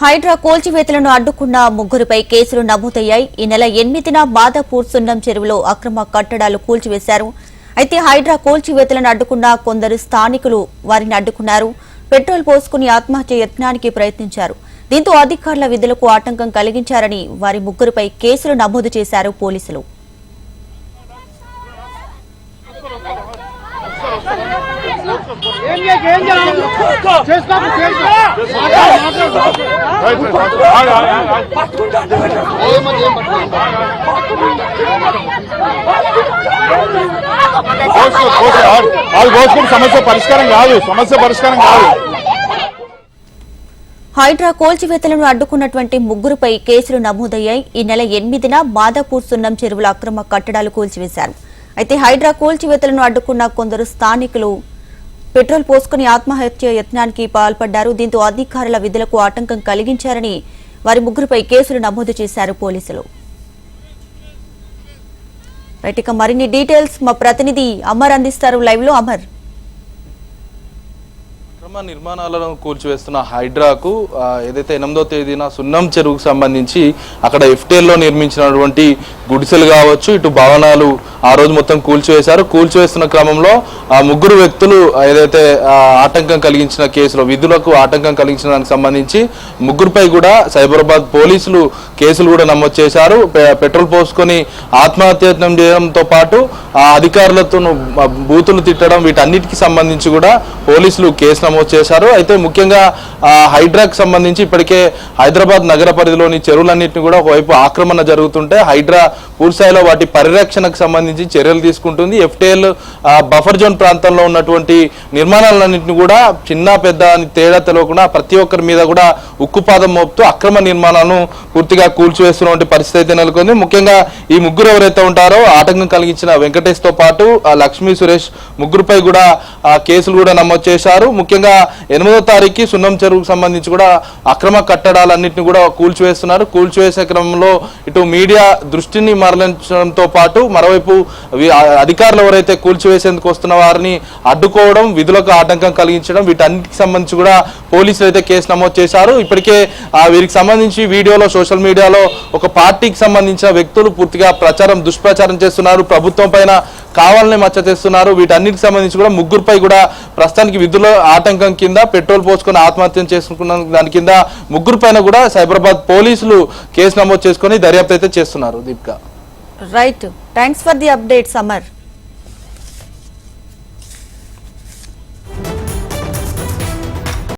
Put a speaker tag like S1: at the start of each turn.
S1: హైడ్రా కూల్చివేతలను అడ్డుకున్న ముగ్గురుపై కేసులు నమోదయ్యాయి. ఈ నెల ఎనిమిదిన మాదాపూర్ సున్నం చెరువులో అక్రమ కట్టడాలు కూల్చివేశారు. అయితే హైడ్రా కూల్చివేతలను అడ్డుకున్న కొందరు స్థానికులు వారిని అడ్డుకున్నారు. పెట్రోల్ పోసుకుని ఆత్మహత్య యత్నానికి ప్రయత్నించారు. దీంతో అధికారుల విధులకు ఆటంకం కలిగించారని వారి ముగ్గురుపై కేసులు నమోదు చేశారు పోలీసులు.
S2: సమస్య పరిష్కారం కాదు సమస్య పరిష్కారం కాదు
S1: హైడ్రా కూల్చివేతలను అడ్డుకున్నటువంటి ముగ్గురుపై కేసులు నమోదయ్యాయి. ఈ నెల ఎనిమిదిన మాదాపూర్ సున్నం చెరువుల అక్రమ కట్టడాలు కూల్చివేశారు. అయితే హైడ్రా కూల్చివేతలను అడ్డుకున్న కొందరు స్థానికులు పెట్రోల్ పోసుకుని ఆత్మహత్య యత్నానికి పాల్పడ్డారు. దీంతో అధికారుల విధులకు ఆటంకం కలిగించారని వారి ముగ్గురుపై కేసులు నమోదు చేశారు పోలీసులు. రైట్, మరిన్ని డీటెయిల్స్ మా ప్రతినిధి అమర్ అందిస్తారు లైవ్లో అమర్.
S3: అక్రమ నిర్మాణాలను కూల్చివేస్తున్న హైడ్రాకు ఏదైతే ఎనిమిదో తేదీన సున్నం చెరువుకు సంబంధించి అక్కడ ఎఫ్టీఎల్లో నిర్మించినటువంటి గుడిసెలు కావచ్చు ఇటు భవనాలు ఆ రోజు మొత్తం కూల్చివేశారు. కూల్చివేస్తున్న క్రమంలో ఆ ముగ్గురు వ్యక్తులు ఏదైతే ఆటంకం కలిగించిన కేసులో విధులకు ఆటంకం కలిగించిన దానికి సంబంధించి ముగ్గురుపై కూడా సైబరాబాద్ పోలీసులు కేసులు కూడా నమోదు చేశారు. పె- పెట్రోల్ పోసుకొని ఆత్మహత్యత్నం చేయడంతో పాటు ఆ అధికారులతో బూతులు తిట్టడం వీటన్నిటికి సంబంధించి కూడా పోలీసులు కేసు నమోదు చేశారు. అయితే ముఖ్యంగా ఆ, సంబంధించి ఇప్పటికే హైదరాబాద్ నగర పరిధిలోని చెరువులన్నింటినీ కూడా ఒకవైపు ఆక్రమణ జరుగుతుంటే హైడ్రా పూర్తిస్థాయిలో వాటి పరిరక్షణకు సంబంధించి చర్యలు తీసుకుంటుంది. ఎఫ్టీఎల్ బఫర్ జోన్ ప్రాంతంలో ఉన్నటువంటి నిర్మాణాలన్నింటినీ కూడా చిన్న పెద్ద అని తేడా తెలియకుండా ప్రతి ఒక్కరి మీద కూడా ఉక్కుపాదం మోపుతూ అక్రమ నిర్మాణాలను పూర్తిగా కూల్చివేస్తున్నటువంటి పరిస్థితి అయితే నెలకొంది. ముఖ్యంగా ఈ ముగ్గురు ఎవరైతే ఉంటారో ఆటంకం కలిగించిన వెంకటేష్తో పాటు ఆ, లక్ష్మీ సురేష్ ముగ్గురుపై కూడా కేసులు కూడా నమోదు చేశారు. ముఖ్యంగా ఎనిమిదో తారీఖుకి సున్నం చెరువుకు సంబంధించి కూడా అక్రమ కట్టడాలన్నింటినీ కూడా కూల్చివేస్తున్నారు. కూల్చివేసే క్రమంలో ఇటు మీడియా దృష్టిని మరలించడంతో పాటు మరోవైపు అధికారులు ఎవరైతే కూల్చివేసేందుకు వస్తున్న వారిని అడ్డుకోవడం విధులకు ఆటంకం కలిగించడం వీటన్నిటికి సంబంధించి కూడా పోలీసులు అయితే కేసు నమోదు చేశారు. ఇప్పటికే వీరికి సంబంధించి వీడియోలో సోషల్ మీడియాలో ఒక పార్టీకి సంబంధించిన వ్యక్తులు పూర్తిగా ప్రచారం దుష్ప్రచారం చేస్తున్నారు. ప్రభుత్వం పైన కావాలని మచ్చ తెస్తున్నారు. వీటన్నిటికి సంబంధించి కూడా ముగ్గురుపై కూడా ప్రస్తుతానికి విధుల ఆటంకం కింద పెట్రోల్ పోసుకొని ఆత్మహత్య చేసుకున్న దాని కింద ముగ్గురు పైన కూడా సైబరాబాద్ పోలీసులు కేసు నమోదు చేసుకొని దర్యాప్తు అయితే చేస్తున్నారు Deepika.
S1: Right thanks for the update Samar